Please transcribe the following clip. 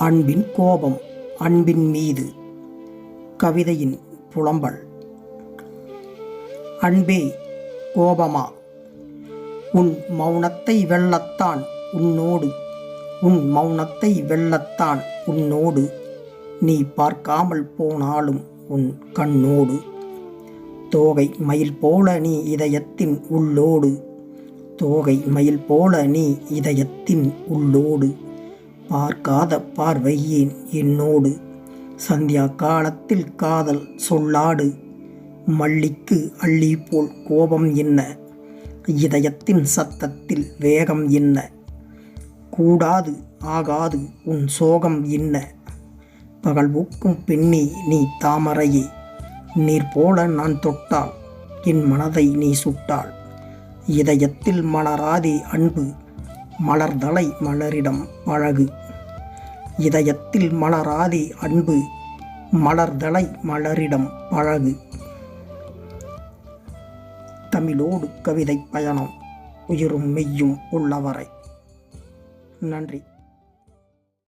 அன்பின் கோபம் அன்பின் மீது. கவிதையின் புலம்பல். அன்பே கோபமா? உன் மௌனத்தை வெல்லத்தான் உன்னோடு. உன் மௌனத்தை வெல்லத்தான் உன்னோடு. நீ பார்க்காமல் போனாலும் உன் கண்ணோடு. தோகை மயில் போல நீ இதயத்தின் உள்ளோடு. தோகை மயில் போல நீ இதயத்தின் உள்ளோடு. பார்க்காத பார்வையேன் என்னோடு. சந்தியா காலத்தில் காதல் சொல்லாடு. மல்லிக்கு அள்ளி போல் கோபம் என்ன? இதயத்தின் சத்தத்தில் வேகம் என்ன? கூடாது ஆகாது உன் சோகம் என்ன? பகல் ஊக்கும் பெண்ணே நீ தாமரையே. நீர் போல நான் தொட்டால் என் மனதை நீ சுட்டாள் இதயத்தில் மலராதே அன்பு. மலர்தலை மலரிடம் அழகு. இதயத்தில் மலராதே அன்பு மலர்தலை மலரிடம் அழகு. தமிழோடு கவிதை பயணம் உயிரும் மெய்யும் உள்ளவரை. நன்றி.